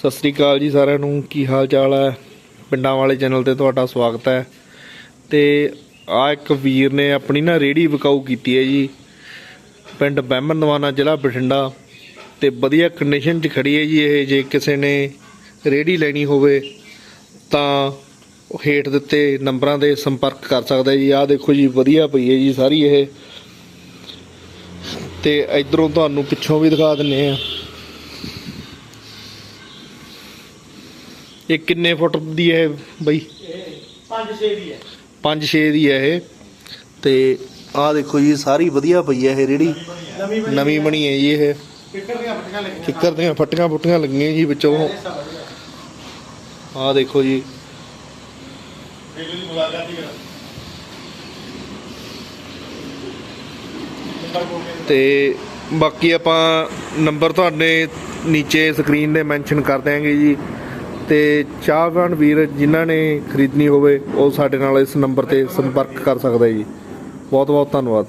ਸਤਿ ਸ੍ਰੀ ਅਕਾਲ ਜੀ ਸਾਰਿਆਂ ਨੂੰ। ਕੀ ਹਾਲ ਚਾਲ ਹੈ? ਪਿੰਡਾਂ ਵਾਲੇ ਚੈਨਲ ਤੇ ਤੁਹਾਡਾ ਸਵਾਗਤ ਹੈ। ਤੇ ਆ ਇੱਕ ਵੀਰ ਨੇ ਆਪਣੀ ਨਾ ਰੇੜੀ ਵਿਕਾਊ ਕੀਤੀ ਹੈ ਜੀ। ਪਿੰਡ ਬਹਿਮਨ ਦਵਾਨਾ ਜ਼ਿਲ੍ਹਾ ਬਠਿੰਡਾ। ਤੇ ਵਧੀਆ ਕੰਡੀਸ਼ਨ 'ਚ ਖੜੀ ਹੈ ਜੀ ਇਹ। ਜੇ ਕਿਸੇ ਨੇ ਰੇੜੀ ਲੈਣੀ ਹੋਵੇ ਤਾਂ ਹੇਠ ਦਿੱਤੇ ਨੰਬਰਾਂ ਦੇ ਸੰਪਰਕ ਕਰ ਸਕਦਾ ਜੀ। ਆਹ ਦੇਖੋ ਜੀ, ਵਧੀਆ ਪਈ ਹੈ ਜੀ ਸਾਰੀ ਇਹ। ਤੇ ਇਧਰੋਂ ਤੁਹਾਨੂੰ ਪਿੱਛੋਂ ਵੀ ਦਿਖਾ ਦਿੰਨੇ ਆ ਇਹ ਕਿੰਨੇ ਫੁੱਟ ਦੀ ਹੈ ਬਈ? 5-6 ਦੀ ਹੈ। 5-6 ਦੀ ਹੈ ਇਹ। ਤੇ ਆਹ ਦੇਖੋ ਜੀ ਸਾਰੀ ਵਧੀਆ ਪਈ ਹੈ ਇਹ ਰੇੜੀ। ਨਵੀਂ ਬਣੀ ਹੈ। ਜੀ ਇਹ। ਕਿੱਕਰ ਦੀਆਂ ਫਟੀਆਂ ਲੱਗੀਆਂ। ਕਿੱਕਰ ਦੀਆਂ ਫੱਟੀਆਂ ਲੱਗੀਆਂ ਜੀ ਵਿੱਚੋਂ। ਆਹ ਦੇਖੋ ਜੀ। ਤੇ ਬਾਕੀ ਆਪਾਂ ਨੰਬਰ ਤੁਹਾਡੇ ਨੀਚੇ ਸਕਰੀਨ ਤੇ ਮੈਂਸ਼ਨ ਕਰ ਦਿਆਂਗੇ ਜੀ। ਤੇ ਚਾਹਵਾਨ ਵੀਰ ਜਿਨ੍ਹਾਂ ਨੇ ਖਰੀਦਣੀ ਹੋਵੇ, ਉਹ ਸਾਡੇ ਨਾਲ ਇਸ ਨੰਬਰ ਤੇ ਸੰਪਰਕ ਕਰ ਸਕਦਾ ਜੀ। ਬਹੁਤ ਬਹੁਤ ਧੰਨਵਾਦ।